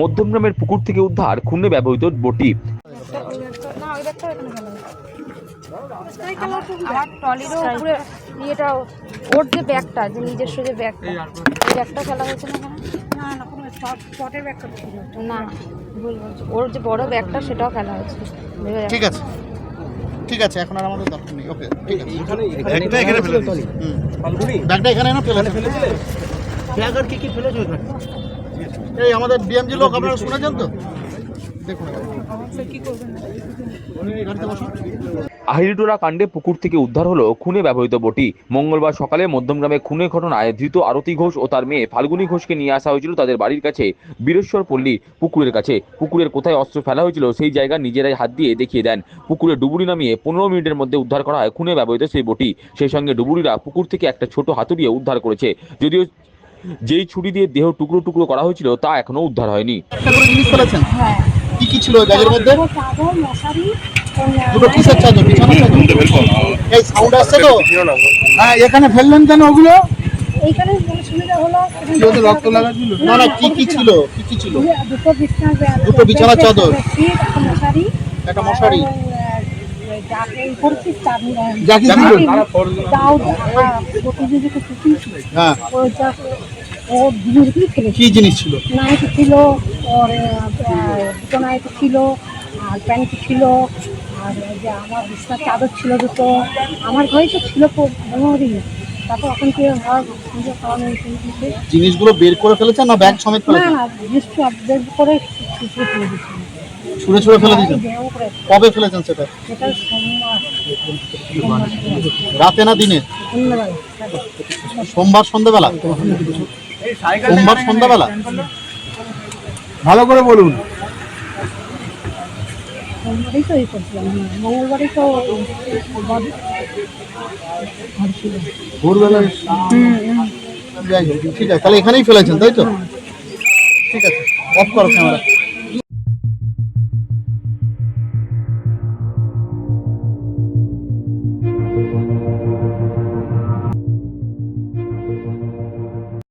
মধ্যমগ্রামের পুকুর থেকে উদ্ধার খুনে ব্যবহৃত বটি। আমার উপরে ইয়েটা ওর যে ব্যাগটা যে নিজস্ব যে ব্যাগটা ওই ব্যাগটা ফেলা হয়েছে না এখানে? না না কোনো স্পটের ব্যাগটা না ভুল বলছি। ওর যে বড় ব্যাগটা সেটাও ফেলা হয়েছে। ভেবে দেখো। ঠিক আছে। ঠিক আছে এখন আর আমাদের দরকার নেই। ওকে ঠিক আছে। ব্যাগটা এখানে ফেলে দিয়েছি। হুম। ব্যাগটা এখানে না ফেলে ফেলেছিলে ব্যাগ আর কি কি ফেলেছো এখানে এই আমাদের ডিএমজি লোক, আপনারা শুনেছেন তো? দেখুন। কাণ্ডে পুকুর থেকে উদ্ধার হলো খুনে ব্যবহৃত বটি। মঙ্গলবার সকালে মধ্যমগ্রামে খুনের ঘটনায় ধৃত আরতি ঘোষ ও তার মেয়ে ফাল্গুনী ঘোষকে নিয়ে আসা হয়েছিল তাদের বাড়ির কাছে, বীরেশ্বর পল্লী পুকুরের কাছে। পুকুরের কোথায় অস্ত্র ফেলা হয়েছিল সেই জায়গা নিজেরাই হাত দিয়ে দেখিয়ে দেন। পুকুরে ডুবুরি নামিয়ে পনেরো মিনিটের মধ্যে উদ্ধার করা হয় খুনে ব্যবহৃত সেই বটি। সেই সঙ্গে ডুবুরিরা পুকুর থেকে একটা ছোট হাতুড়িয়ে উদ্ধার করেছে। যদিও যেই ছুরি দিয়ে দেহ টুকরো টুকরো করা হয়েছিল তা এখনও উদ্ধার হয়নি একটা করে জিনিস ফেলেছেন হ্যাঁ কি কি ছিল ব্যাগের মধ্যে মশারি দুটো কিসের চাদর বিছানার চাদর এই সাউন্ড আসছে তো হ্যাঁ এখানে ফেললেন কেন ওগুলো এইখানে মানে সুবিধা হলো না না কি কি ছিল কি কি ছিল দুটো বিছানা দুটো বিছানার চাদর। একটা মশারি একটা হ্যাঁ ও জিনিসগুলি ফেলেছে কি জিনিস ছিল? নাইটি ছিল ওর দুটো নাইটি ছিল আর প্যান্ট ছিল আর যে আমার বিছনার চাদর ছিল দুটো। আমার ঘরে তো ছিল দিন তারপর এখন কি ঘর জিনিসগুলো বের করে ফেলেছেন না ব্যাগ সমেত না না জিনিস আপডেট করে শুকিয়ে ফেলে দিচ্ছি ছুঁড়ে ছুঁড়ে ফেলে দিয়েছেন কবে ফেলেছেন সেটা? রাতে না দিনে? সোমবার সন্ধ্যাবেলা? সোমবার সন্ধ্যাবেলা। ভালো করে বলুন। হ্যাঁ। ঠিক আছে তাহলে এখানেই ফেলেছেন তাই তো? ঠিক আছে অফ করো ক্যামেরা